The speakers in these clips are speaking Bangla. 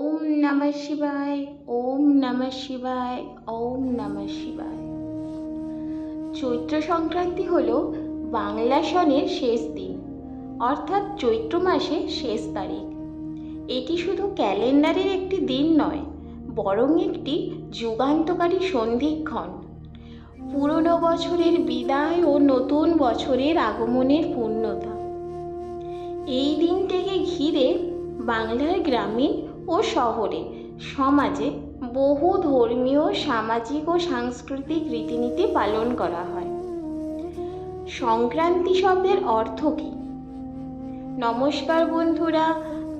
ওম নমঃ শিবায়, ওম নমঃ শিবায়, ওম নমঃ শিবায়। চৈত্র সংক্রান্তি হলো বাংলা সনের শেষ দিন, অর্থাৎ চৈত্র মাসের শেষ তারিখ। এটি শুধু ক্যালেন্ডারের একটি দিন নয়, বরং একটি যুগান্তকারী সন্ধিক্ষণ। পুরনো বছরের বিদায় ও নতুন বছরের আগমনের পূর্ণতা। এই দিনটিকে ঘিরে বাংলার গ্রামীণ ও শহরে। সমাজে বহু ধর্মীয়, সামাজিক ও সাংস্কৃতিক রীতিনীতি পালন করা হয়। সংক্রান্তি শব্দের অর্থ কী? নমস্কার বন্ধুরা,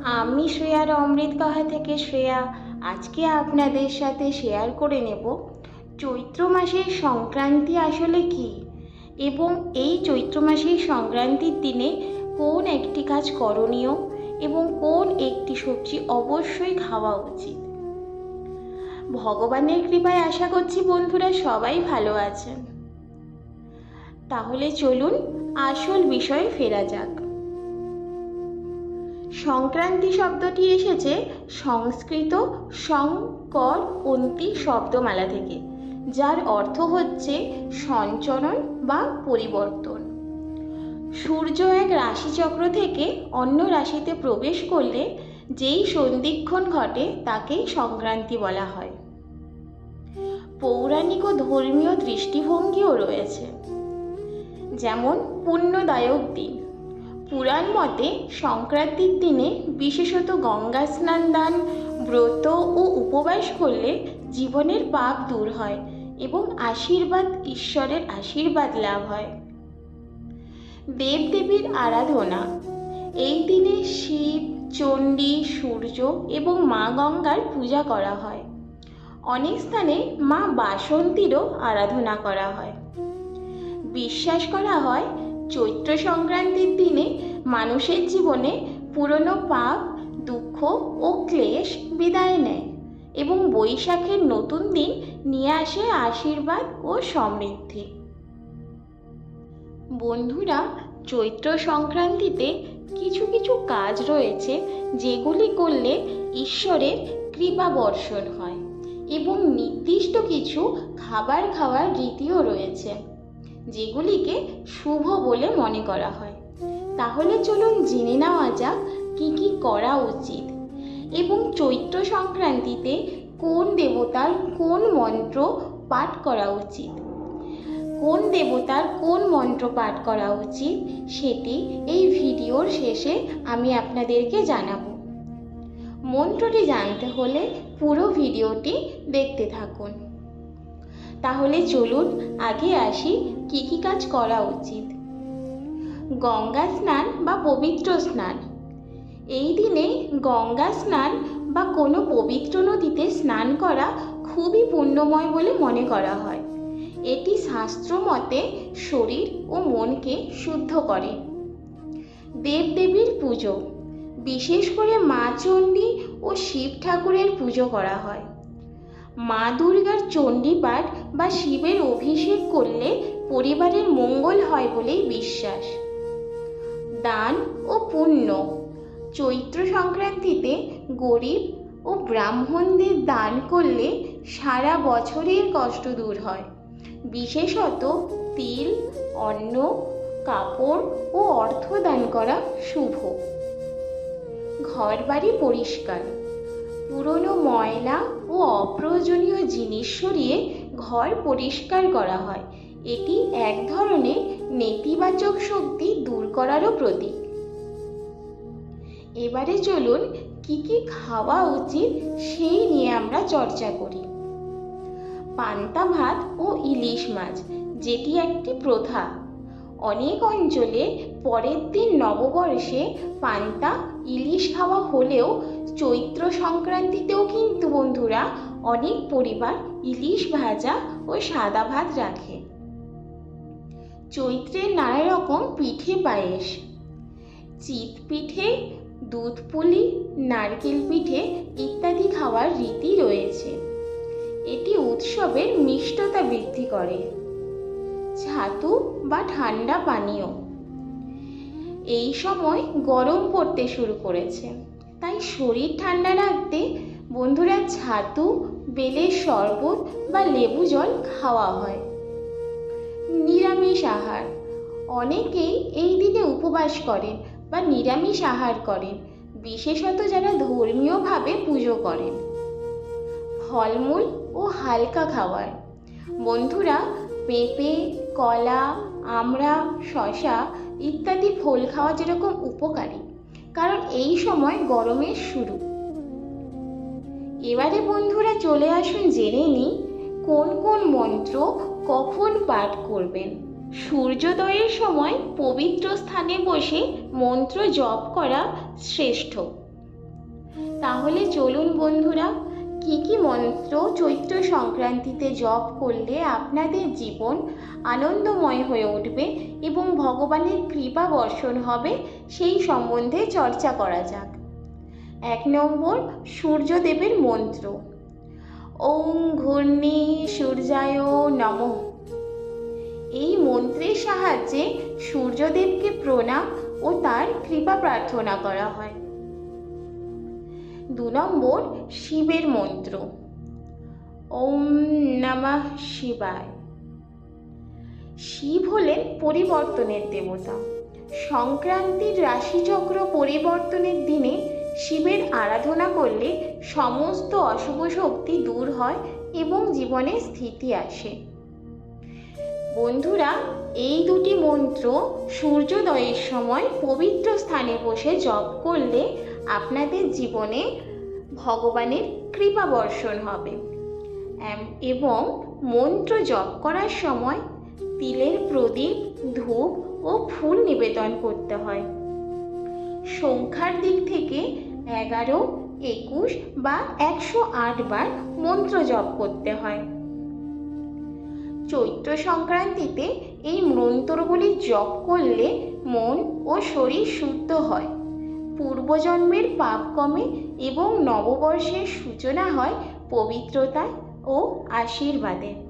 আমি শ্রেয়ার অমৃত কাহা থেকে শ্রেয়া। আজকে আপনাদের সাথে শেয়ার করে নেব, চৈত্র মাসের সংক্রান্তি আসলে কি? এবং এই চৈত্র মাসের সংক্রান্তির দিনে কোন একটি কাজ করণীয়? এবং কোন একটি সবজি অবশ্যই খাওয়া উচিত। ভগবানের কৃপায় আশা করছি বন্ধুরা সবাই ভালো আছেন। তাহলে চলুন আসল বিষয়ে ফেরা যাক। সংক্রান্তি শব্দটি এসেছে সংস্কৃত সংকর অন্তি শব্দমালা থেকে, যার অর্থ হচ্ছে সঞ্চরণ বা পরিবর্তন। সূর্য এক রাশিচক্র থেকে অন্য রাশিতে প্রবেশ করলে যেই সন্ধিক্ষণ ঘটে তাকেই সংক্রান্তি বলা হয়। পৌরাণিক ও ধর্মীয় দৃষ্টিভঙ্গিও রয়েছে। যেমন পুণ্যদায়ক দিন। পুরাণ মতে সংক্রান্তির দিনে বিশেষত গঙ্গা স্নান দান, ব্রত ও উপবাস করলে জীবনের পাপ দূর হয় এবং আশীর্বাদ, ঈশ্বরের আশীর্বাদ লাভ হয়। দেবদেবীর আরাধনা। এই দিনে শিব, চণ্ডী, সূর্য এবং মা গঙ্গার পূজা করা হয়। অনেক স্থানে মা বাসন্তীরও আরাধনা করা হয়। বিশ্বাস করা হয়, চৈত্র সংক্রান্তির দিনে মানুষের জীবনে পুরনো পাপ, দুঃখ ও ক্লেশ বিদায় নেয় এবং বৈশাখের নতুন দিন নিয়ে আসে আশীর্বাদ ও সমৃদ্ধি। বন্ধুরা, চৈত্র সংক্রান্তিতে কিছু কিছু কাজ রয়েছে যেগুলি করলে ঈশ্বরের কৃপা বর্ষণ হয় এবং নির্দিষ্ট কিছু খাবার খাওয়ার রীতিও রয়েছে, যেগুলিকে শুভ বলে মনে করা হয়। তাহলে চলুন জেনে নেওয়া যাক কী কী করা উচিত এবং চৈত্র সংক্রান্তিতে কোন দেবতার কোন মন্ত্র পাঠ করা উচিত। কোন দেবতার কোন মন্ত্র পাঠ করা উচিত সেটি এই ভিডিওর শেষে আমি আপনাদেরকে জানাব। মন্ত্রটি জানতে হলে পুরো ভিডিওটি দেখতে থাকুন। তাহলে চলুন আগে আসি কি কি কাজ করা উচিত। গঙ্গা স্নান বা পবিত্র স্নান। এই দিনে গঙ্গা স্নান বা কোনো পবিত্র নদীতে স্নান করা খুবই পুণ্যময় বলে মনে করা হয়। এটি শাস্ত্র মতে শরীর ও মনকে শুদ্ধ করে। দেবদেবীর পুজো, বিশেষ করে মা চণ্ডী ও শিব ঠাকুরের পুজো করা হয়। মা দুর্গার চণ্ডীপাঠ বা শিবের অভিষেক করলে পরিবারের মঙ্গল হয় বলেই বিশ্বাস। দান ও পুণ্য, চৈত্র সংক্রান্তিতে গরিব ও ব্রাহ্মণদের দান করলে সারা বছরের কষ্ট দূর হয়। বিশেষত তিল, অন্ন, কাপড় ও অর্থ দান করা শুভ। ঘরবাড়ি পরিষ্কার। পুরনো ময়লা ও অপ্রয়োজনীয় জিনিস সরিয়ে ঘর পরিষ্কার করা হয়। এটি এক ধরনের নেতিবাচক শক্তি দূর করারও প্রতীক। এবারে চলুন কি কি খাওয়া উচিত সেই নিয়ে আমরা চর্চা করি। পান্তা ভাত ও ইলিশ মাছ, যেটি একটি প্রথা। অনেক অঞ্চলে পরের দিন নববর্ষে পান্তা, ইলিশ খাওয়া হলেও চৈত্র সংক্রান্তিতেও কিন্তু বন্ধুরা অনেক পরিবার ইলিশ ভাজা ও সাদা ভাত রাখে। চৈত্রের নানা রকম পিঠে পায়েস। চিত পিঠে, দুধ পুলি, নারকেল পিঠে ইত্যাদি খাওয়ার রীতি রয়েছে। এটি উৎসবের মিষ্টতা বৃদ্ধি করে। ছাতু বা ঠান্ডা পানীয়। এই সময় গরম পড়তে শুরু করেছে। তাই শরীর ঠান্ডা রাখতে বন্ধুরা ছাতু, বেলের শরবত বা লেবু জল খাওয়া হয়। নিরামিষ আহার। অনেকেই এই দিনে উপবাস করেন বা নিরামিষ আহার করেন। বিশেষত যারা ধর্মীয়ভাবে পুজো করেন। ফলমূল ও হালকা খাবার। বন্ধুরা, পেঁপে, কলা, আমড়া শশা ইত্যাদি ফল খাওয়া যেরকম উপকারী, কারণ এই সময় গরমের শুরু। এবারে বন্ধুরা চলে আসুন জেনে নিই, কোন কোন মন্ত্র কখন পাঠ করবেন? সূর্যোদয়ের সময় পবিত্র স্থানে বসে মন্ত্র জপ করা শ্রেষ্ঠ। তাহলে চলুন বন্ধুরা কি কি মন্ত্র চৈত্র সংক্রান্তিতে জপ করলে আপনাদের জীবন আনন্দময় হয়ে উঠবে এবং ভগবানের কৃপা বর্ষণ হবে? সেই সম্বন্ধে চর্চা করা যাক। এক নম্বর, সূর্যদেবের মন্ত্র। ওং ঘূর্ণি সূর্যায় নমঃ। এই মন্ত্রের সাহায্যে সূর্যদেবকে প্রণাম ও তার কৃপা প্রার্থনা করা হয়। দু নম্বর শিবের মন্ত্র। ওম নমঃ শিবায়। শিব হলেন পরিবর্তনের দেবতা। সংক্রান্তির রাশিচক্র পরিবর্তনের দিনে শিবের আরাধনা করলে সমস্ত অশুভ শক্তি দূর হয় এবং জীবনে স্থিতি আসে। বন্ধুরা, এই দুটি মন্ত্র সূর্যোদয়ের সময় পবিত্র স্থানে বসে জপ করলে আপনাদের জীবনে ভগবানের কৃপা বর্ষণ হবে। এবং মন্ত্র জপ করার সময় তিলের প্রদীপ, ধূপ ও ফুল নিবেদন করতে হয়। সংখ্যার দিক থেকে এগারো, একুশ বা একশো আট বার মন্ত্র জপ করতে হয়। চৈত্র সংক্রান্তিতে এই মন্ত্রগুলি জপ করলে মন ও শরীর শুদ্ধ হয়। পূর্বজন্মের পাপ কমে এবং নববর্ষের সূচনা হয় পবিত্রতায় ও আশীর্বাদে।